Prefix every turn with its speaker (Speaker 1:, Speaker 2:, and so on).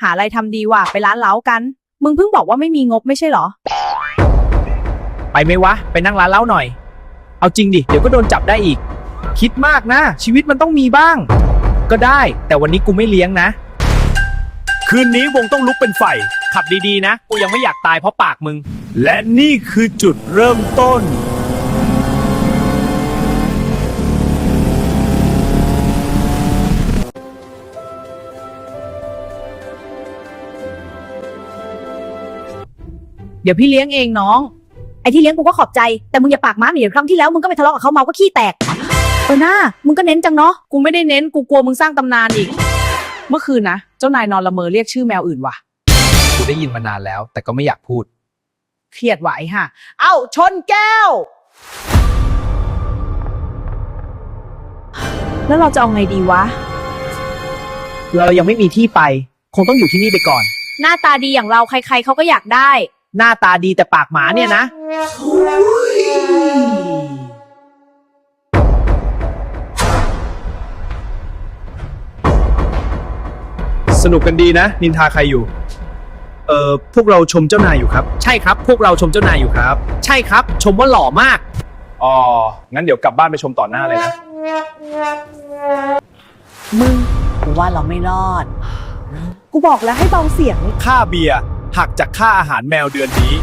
Speaker 1: หาอะไรทำดีว่ะไปร้านเล้ากัน มึงเพิ่งบอกว่าไม่มีงบไม่ใช่เหรอ
Speaker 2: ไปไหมวะ ไปนั่งร้านเหล้าหน่อย เอาจริงดิ เดี๋ยวก็โดนจับได้อีก คิดมากนะ ชีวิตมันต้องมีบ้าง ก็ได้ แต่วันนี้กูไม่เลี้ยงนะ คืนนี้วงต้องลุกเป็นไฟ ขับดีๆนะ กูยังไม่อยากตายเพราะปากมึง
Speaker 3: และนี่คือจุดเริ่มต้น
Speaker 1: เดี๋ยวพี่เลี้ยงเองน้อง
Speaker 4: ไอ้ที่เลี้ยงกูก็ขอบใจ แต่มึงอย่าปากม้าหนีครั้งที่แล้วมึงก็ไปทะเลาะกับเขาเมาก็ขี้แตก เออหน้ามึงก็เน้นจังเนาะ
Speaker 1: กูไม่ได้เน้น กูกลัวมึงสร้างตำนานอีก เมื่อคืนนะ เจ้านายนอนละเมอเรียกชื่อแมวอื่นว่ะ
Speaker 2: กูได้ยินมานานแล้ว แต่ก็ไม่อยากพูด
Speaker 1: เครียดไหวฮะ เอ้า ชนแก้ว แล้วเราจะเอาไงดีวะ
Speaker 2: เรายังไม่มีที่ไป คงต้องอยู่ที่นี่ไปก่อน
Speaker 4: หน้าตาดีอย่างเราใครๆเขาก็อยากได้
Speaker 2: หน้าตาดีแต่ปากหมาเนี่ยนะ
Speaker 3: สนุกกันดีนะ นินทาใครอยู่ เอ่อ พวกเราชมเจ้านายอยู่ครับ
Speaker 2: ใช่ครับ พวกเราชมเจ้านายอยู่ครับ ใช่ครับ ชมว่าหล่อมาก
Speaker 3: อ๋อ งั้นเดี๋ยวกลับบ้านไปชมต่อหน้าเลยนะ
Speaker 1: มึงกูว่าเราไม่รอด กูบอกแล้วให้เบาเสียง
Speaker 3: ค่าเบียร์ หักจากค่าอาหารแมวเดือนนี้